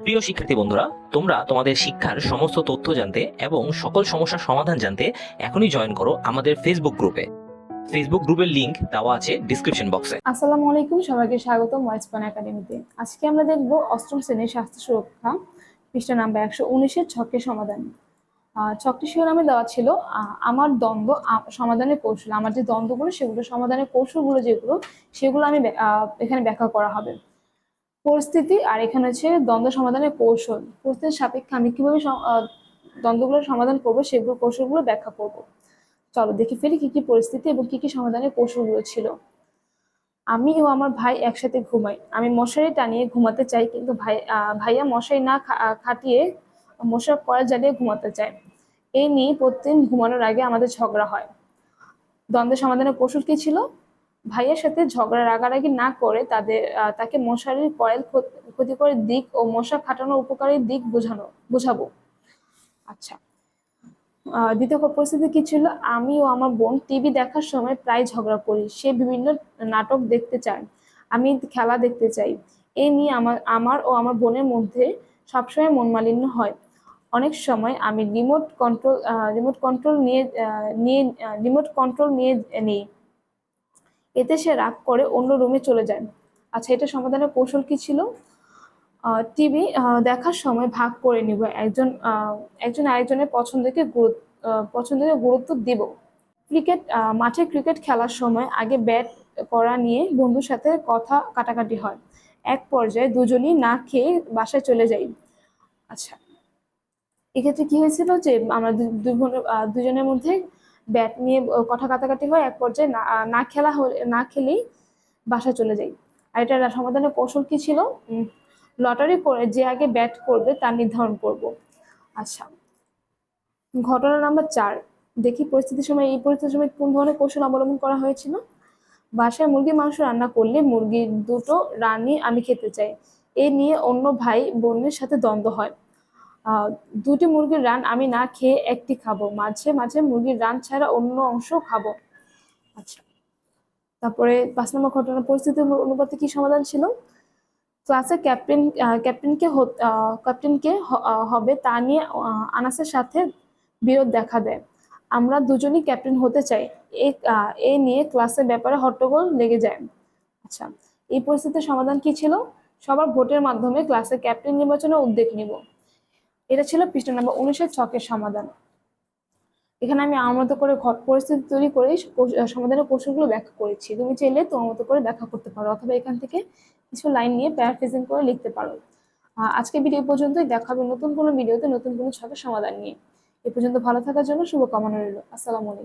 প্রিয় শিক্ষার্থী বন্ধুরা, তোমরা তোমাদের শিক্ষার সমস্ত তথ্য জানতে এবং সকল সমস্যার সমাধান জানতে এখনই জয়েন করো আমাদের ফেসবুক গ্রুপে ফেসবুক গ্রুপের লিংক দেওয়া আছে ডিসক্রিপশন বক্সে আসসালামু আলাইকুম, সবাইকে স্বাগত ওয়াইসপান একাডেমিতে আজকে আমরা দেখব অষ্টম শ্রেণির স্বাস্থ্য সুরক্ষা, পৃষ্ঠা নাম্বার একশো উনিশের ছকের সমাধান। ছকটি শিরোনামে দেওয়া ছিল আমার দ্বন্দ্ব সমাধানের কৌশল। আমার যে দ্বন্দ্বগুলো, সেগুলো সমাধানের কৌশলগুলো যেগুলো, সেগুলো আমি এখানে ব্যাখ্যা করা হবে। পরিস্থিতি আর এখানে হচ্ছে দ্বন্দ্ব সমাধানের কৌশল। পরিস্থিতির সাপেক্ষে আমি কীভাবে দ্বন্দ্বগুলোর সমাধান করব সেগুলো কৌশলগুলো ব্যাখ্যা করব। চলো দেখে ফেলি কি কি পরিস্থিতি এবং কি কি সমাধানের কৌশলগুলো ছিল। আমি ও আমার ভাই একসাথে ঘুমাই। আমি মশারি টানিয়ে ঘুমাতে চাই কিন্তু ভাই ভাইয়া মশারি না খাটিয়ে মশার কয়েল জ্বালিয়ে ঘুমাতে চায়। এই নিয়ে প্রতিদিন ঘুমানোর আগে আমাদের ঝগড়া হয়। দ্বন্দ্ব সমাধানের কৌশল কি ছিল? ভাইয়ের সাথে ঝগড়া, রাগারাগি না করে তাদের তাকে মশারির কয়েল ক্ষত- ক্ষতিকর দিক ও মশা খাটানোর উপকারী দিক বোঝানো, বোঝাবো। আচ্ছা। দ্বিতীয় পরিস্থিতি কি ছিল? আমি ও আমার বোন টিভি দেখার সময় প্রায় ঝগড়া করি। সে বিভিন্ন নাটক দেখতে চায়। আমি খেলা দেখতে চাই। এই নিয়ে আমার আমার ও আমার বোনের মধ্যে সবসময় মনমালিন্য হয়। অনেক সময় আমি রিমোট কন্ট্রোল রিমোট কন্ট্রোল নিয়ে নিয়ে রিমোট কন্ট্রোল নিয়ে নিই। এতে সে রাগ করে অন্য রুমে চলে যায়। আচ্ছা এটা সমাধানের কৌশল কি ছিল? টিভি দেখার সময় ভাগ করে নিব। একজন একজন আরেকজনের পছন্দকে গুরুত্ব পছন্দকে গুরুত্ব দিব। ক্রিকেট মাঠে ক্রিকেট খেলার সময় আগে ব্যাট করা নিয়ে বন্ধুর সাথে কথা কাটাকাটি হয়। এক পর্যায়ে দুজনই না খেয়ে বাসায় চলে যাই। আচ্ছা এক্ষেত্রে কি হয়েছিল যে আমরা দুই দুজনের মধ্যে ব্যাট নিয়ে কথা কাটাকাটি হয়, এক পর্যায়ে না খেলা না খেলেই বাসায় চলে যাই। আর এটার সমাধানের কৌশল কি ছিল? লটারি করে যে আগে ব্যাট করবে তা নির্ধারণ করব। আচ্ছা। ঘটনা নাম্বার চার। দেখি পরিস্থিতির সময়, এই পরিস্থিতির সময় কোন ধরনের কৌশল অবলম্বন করা হয়েছিল? বাসায় মুরগির মাংস রান্না করলে মুরগির দুটো রানি আমি খেতে চাই। এ নিয়ে অন্য ভাই বোনের সাথে দ্বন্দ্ব হয়। দুটি মুরগির রান আমি না খেয়ে একটি খাব। মাঝে মাঝে মুরগির রান ছাড়া অন্য অংশ খাব। আচ্ছা। তারপরে পাঁচ নম্বর ঘটনা পরিস্থিতি অনুপাতে কি সমাধান ছিল? ক্লাসে ক্যাপ্টেন ক্যাপ্টেনকে ক্যাপ্টেনকে হবে তা নিয়ে আনাসের সাথে বিরোধ দেখা দেয়। আমরা দুজনই ক্যাপ্টেন হতে চাই। এ নিয়ে ক্লাসের ব্যাপারে হট্টগোল লেগে যায়। আচ্ছা। এই পরিস্থিতির সমাধান কি ছিল? সবার ভোটের মাধ্যমে ক্লাসে ক্যাপ্টেন নির্বাচনে উদ্যোগ নিব। এটা ছিল পৃষ্ঠা নাম্বার উনিশের ছকের সমাধান। এখানে আমি আমার মতো করে ঘর পরিস্থিতি তৈরি করে সমাধানের কৌশলগুলো ব্যাখ্যা করেছি। তুমি চাইলে তোমার মতো করে ব্যাখ্যা করতে পারো অথবা এখান থেকে কিছু লাইন নিয়ে প্যারাফ্রেজিং করে লিখতে পারো। আজকে ভিডিও পর্যন্তই। দেখা হবে নতুন কোনো ভিডিওতে নতুন কোনো ছকের সমাধান নিয়ে। এ পর্যন্ত ভালো থাকার জন্য শুভকামনা রইল। আসসালামু আলাইকুম।